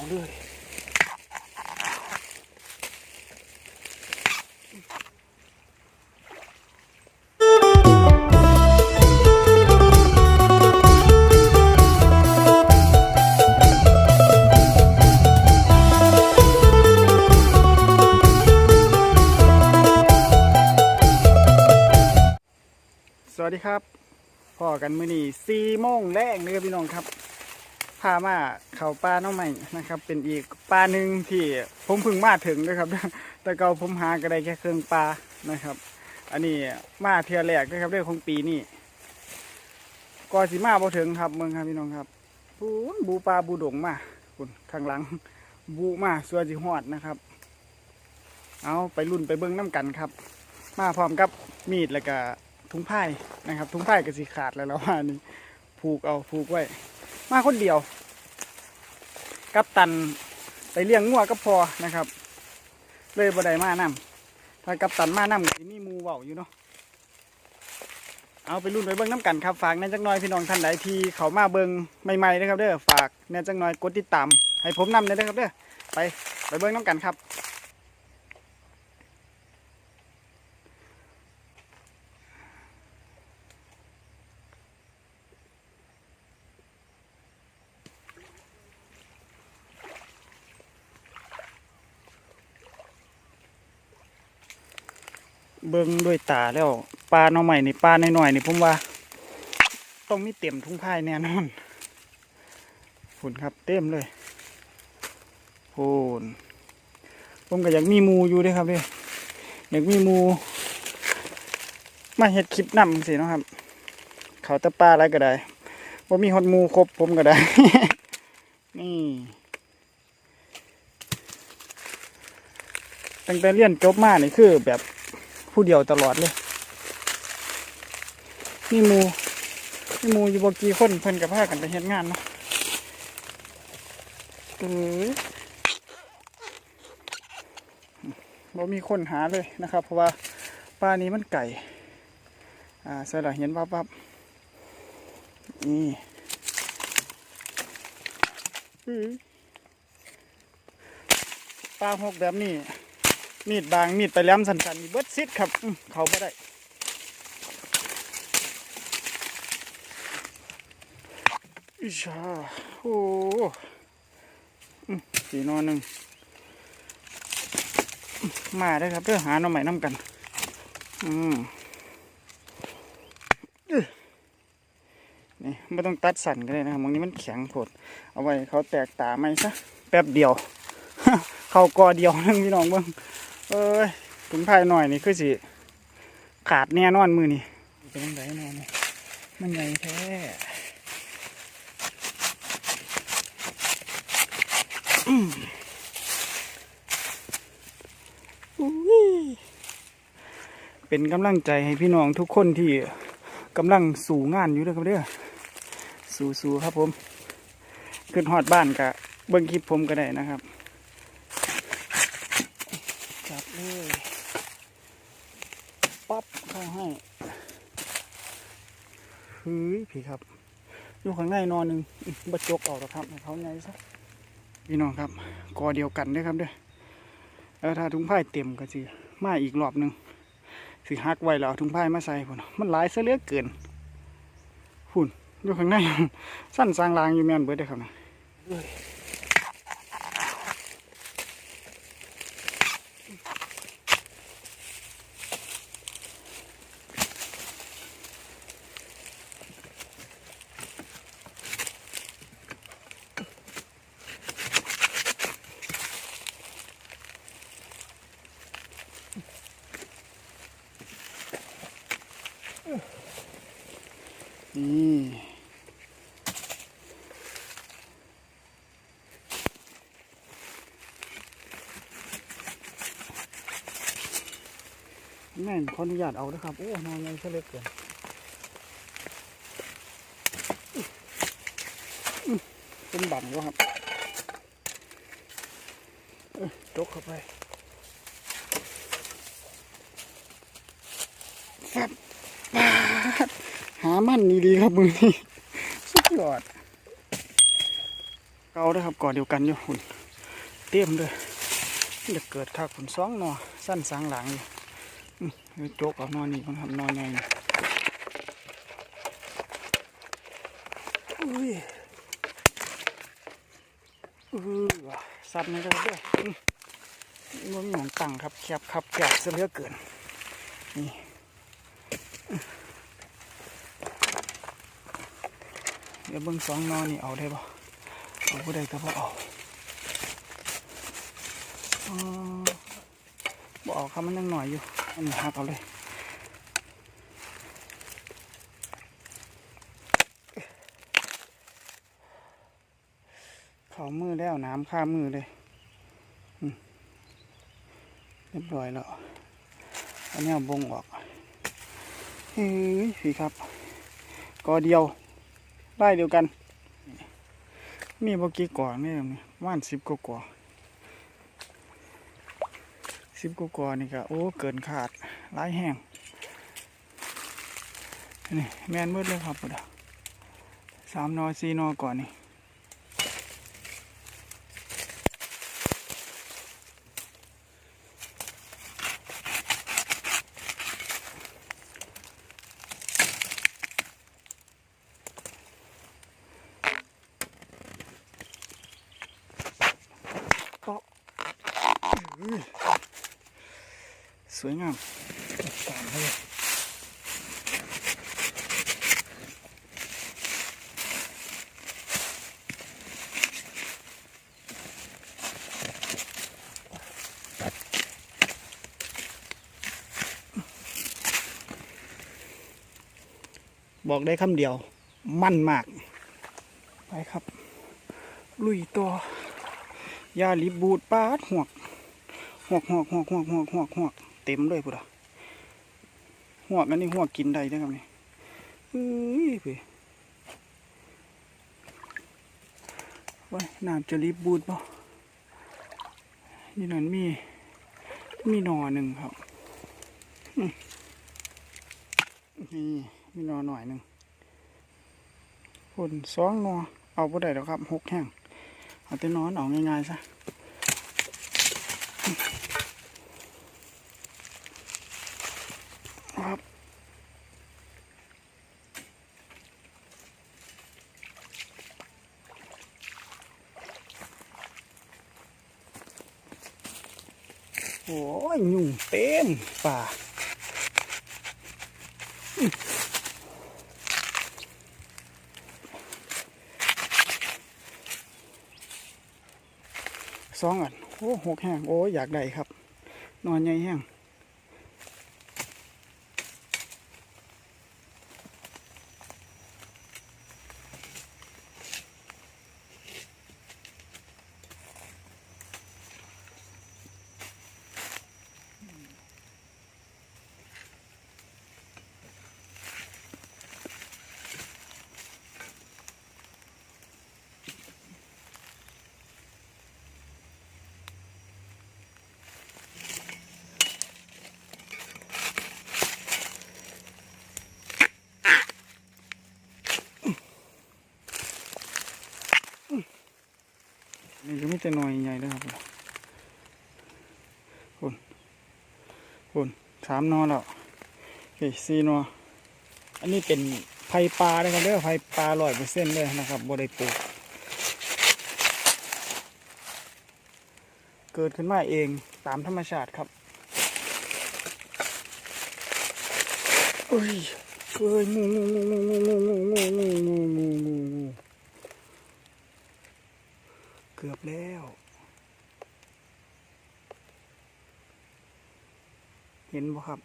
เอาเลยสวัสดีครับพ่อกันมื้อนี้สี่โมงแรงเลยครับพี่น้องครับ พามาเขาป่าน้องใหม่นะครับ เป็นอีกป่าหนึ่งที่ผมเพิ่งมาถึงนะครับ แต่เก่าผมหาก็ได้แค่เครื่องปลานะครับ อันนี้มาเทือแรกนะครับเรื่องของปีนี้ก็สิมาบ่ถึงครับเมืองครับพี่น้องครับปูบูปลาบูดงมาคุณข้างหลัง บูมาส่วนสิหอดนะครับ เอาไปรุ่นไปเบิ้งน้ำกันครับ มาพร้อมกับมีดแล้วก็ถุงผ้านะครับถุงผ้าก็สิขาดแล้วแล้วว่านี่ผูกเอาผูกไว้ มาคนเดียว กับตันไปเลี้ยงงัวก็พอนะครับ เลยบ่ได้มานํถ้ากับตันมานํก็สิมีมูเว้าอยู่เนาะเอาไปรุ่นไปเบิ่งน้ำกันครับฝากแน่จักหน่อยพี่น้องท่านใดที่เขามาเบิ่งใหม่ๆนะครับเด้อฝากแน่จักหน่อยกดติดตามให้ผมนำเลยนะครับเด้อไปไปเบิ่งน้ำกันครับ เบิ่งด้วยตาแล้วปลาหน่อใหม่นี่ปลาหน่อยๆนี่ผมว่า ต้องมีเต็มทุ่งพายแน่นอนฝุ่นครับเต็มเลยฝุ่นผมก็อยากมีมูอยู่ด้วยครับเด้ออยากมีมู มาเฮ็ดคลิปนำสิเนาะครับ เขาตะปลาอะไรก็ได้ว่ามีฮอดมูครบผมก็ได้ นี่ตั้งแต่เรียนจบมานี่คือแบบ ผู้เดียวตลอดเลยนี่มูนี่มูอยู่บกี่คนเพิ่นกับพากันไปเฮ็ดงานเนาะเออบ่มีคนหาเลยนะครับ เพราะว่าป่านี้มันไก่ อ่าใส่ละเห็นวับวับนี่อื้อปลาหกแบบนี้ มีดบางมีดไปแหล้มสันๆมีเบิดซิดครับเขาไม่ได้อิชาโอ้สีนอนหนึ่งมาได้ครับเพื่อหาหน่อใหม่น้ำกัน อืมนี่ไม่ต้องตัดสั่นก็ได้นะครับมองนี้มันแข็งโผดเอาไว้เขาแตกตาไหมซะแป๊บเดียว เขากอเดียวนึงพี่น้องเบิ่ง เอ้ยถุงพายหน่อยนี่คือสิ ขาดแน่นอนมือนี่เป็นยังไงแน่นี่มันใหญ่แท้อืมอุ้ยเป็นกำลังใจให้พี่น้องทุกคนที่กำลังสู่งานอยู่ด้วยครับเด้อสู่ๆครับผม ขึ้นฮอดบ้านกะเบิ่งคลิปผมก็ได้นะครับ จับเลย ปั๊บเข้าให้เฮ้ยพี่ครับอยู่ข้างในนอนหนึ่งบะจกออกแล้วครับเขาไงซะพี่น้องครับกอเดียวกันด้วยครับด้อแล้วถ้าถุงผ้าเต็มก็สิมาอีกรอบหนึ่งสิหักไว้แล้วเอาถุงผ้ามาใส่พุ่นมันหลายซะเหลือเกินหุ่นอยู่ข้างในสั้นสร้างรางอยู่แม่นเบิดเด้ครับนะ นี่แม่นขออนุญาตเอาเด้อครับ โอ้นอนใหญ่เลือเกินเป็นบั่นวะครับจกเข้าไปแฟบปาด หามันดีๆครับมือนี้สุดยอด เกาด้วยครับก่อเดียวกันอยู่หุ่นเต็มเลยจะเกิดถ้าขุนสองนอสั้นสางหลังอยู่โจกเอานอนนี่ก่อนครับนอนใหญ่นี่อุ้ยอือสัตว์นี่ก็ได้ออืมมันหนองตังครับแคบครับแคบเสียเหลือเกินนี่อืม เดี๋ยวเบิ่งสองนอนนี่เอาได้ปะเอาผู้ใดก็พอเอาบอกเอาครับมันยังหน่อยอยู่อันนี้หักเอาเลยเขามือแล้วน้ำข้ามมือเลยเรียบร้อยแล้วอันนี้บงออกเฮ้ยพี่ครับกอเดียว ไล่เดียวกัน มีบกี้ก่อนี่นี่ประมานสิบกว่ากว่าสิบกว่าๆนี่ก็โอ้เกินขาดไลายแห้งนี่แมนมืดเลยครับพุดสามนอสี่นอก่อนนี่ก็อื้อ สวยงามตามเลยบอกได้คำเดียว มั่นมาก ไปครับ ลุยต่อยาลิบบูดปาดหวก หวกหวกหวกหวกหวกหวกหวกเต็มเลยพุดะหวกอันนี้หวกกินได้เด้อครับนี่เฮ้ยพี่ไว้น้ำจะรีบบูดป่ะนี่นั่นมีมีหนอหนึ่งครับนี่มีหนอหน่อยหนึ่งผลสองหนอเอาไ่ได้แล้วครับหกแห้งเอาแต่นอนเอาง่ายๆซะ ยยุงเต็มป่าสองอันโอ้หกแห้งโอ้อยากได้ครับ นอนใหญ่แห้ง ก็มีแต่หน่อยใหญ่เลยครับคุณคุณสามนอแล้วโอเคสี่นออันนี้เป็นไผ่ปลาเลยครับเด้อไผ่ปลาร้อยเปอร์เซ็นต์เลยนะครับบ่ได้ปลูกเกิดขึ้นมาเองตามธรรมชาติครับเอ้ยเอ้ยงูงูงูงูงูงูงูงูงูงู เกือบแล้ว เห็นบ่ครับ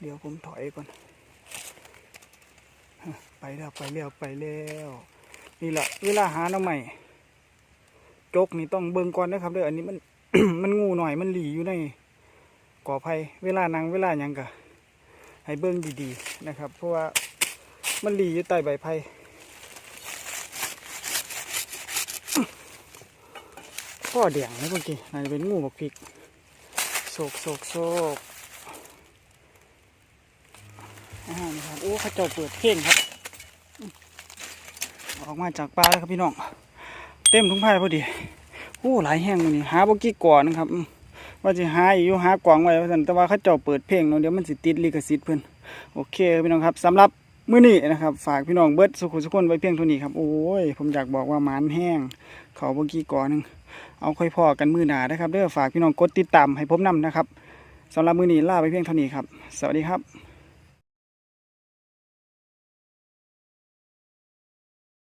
เดี๋ยวผมถอยก่อน ไปแล้วไปแล้วไปแล้ว นี่แหละเวลาหาหน่อใหม่จกนี่ต้องเบิ่งก่อนนะครับเด้ออันนี้มัน มันงูหน่อยมันหลีอยู่ในก่อไผ่เวลานั่งเวลายังกะให้เบิ่งดีๆนะครับ เพราะว่ามันหลีอยู่ใต้ใบไผ่ พ่อเดียงนะเมื่อกี้น่าจะเป็นงูบักพริกโศกโศกโศกอานี่ครับโอ้เขาเจ้าเปิดเพลงครับ ออกมาจากป่าแล้วครับพี่น้อง เต็มถุงผ้าพอดีโอ้หลายแห้งเลยนี่หาบ่กี่ก่อนนะครับ ว่าจะหาอยู่หากล่องไว้ว่าแต่ว่าเขาเจ้าเปิดเพลงเนาะเดี๋ยวมันสิติดลิขสิทธิ์เพิ่อนโอเคครับพี่น้องครับสำหรับมื้อนี้นะครับ ฝากพี่น้องเบิร์ดสุขุสุขคนไว้เพียงเท่านี้ครับโอ้ยผมอยากบอกว่ามานแห้งเขาบ่กี่ก่อนหนึง เอาค่อยพอกันมือหนานะครับเด้อฝากพี่น้องกดติดตามให้ผมนํนะครับสำหรับมือนี้ลาไปเพียงเท่านี้ครับ สวัสดีครับ